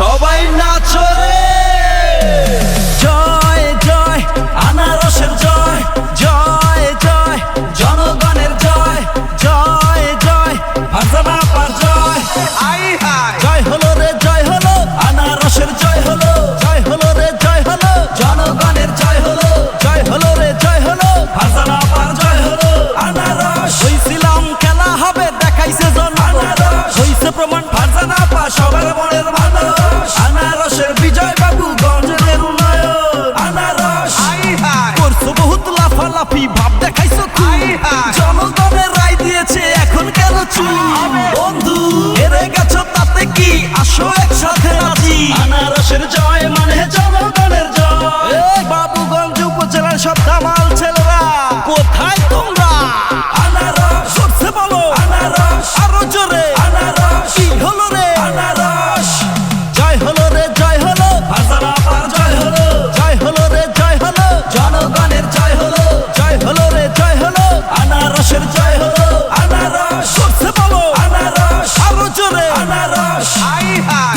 Oh.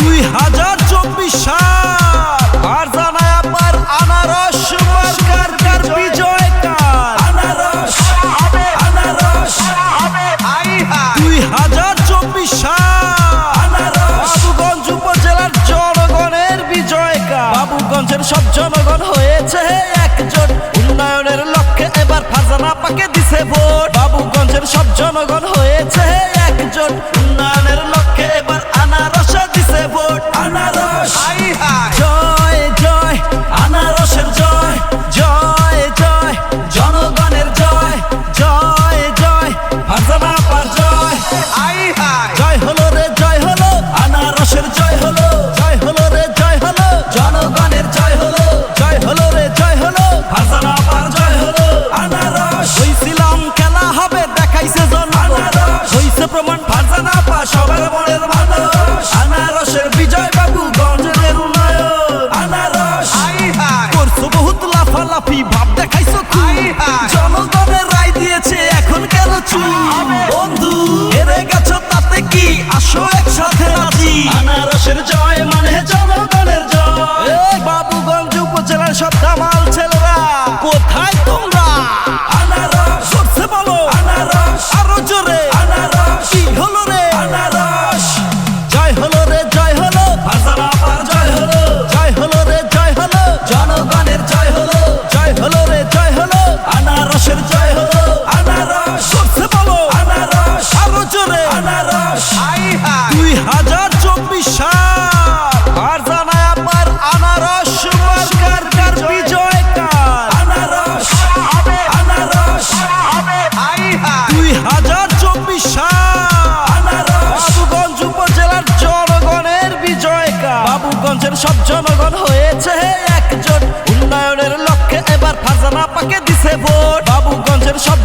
দুই হাজার চব্বিশ সাল। আর জানায় দুই হাজার চব্বিশ সাল। আনারস। উপজেলার জনগণের বিজয় কার সব জনগণ হয়েছে একজোট। উন্নয়নের লক্ষ্যে এবার ফারজানা পাকে দিছে ভোট। বাবুগঞ্জের সব জনগণ হয়েছে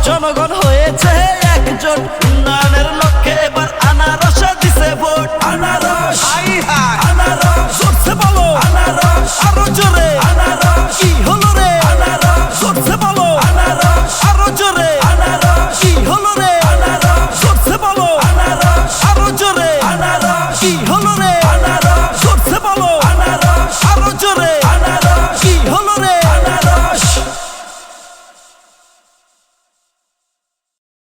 জনগণ হয়েছে একজন উন্নয়নের লক্ষ্যে এবার আনারসে দিছে ভোট। আনারস।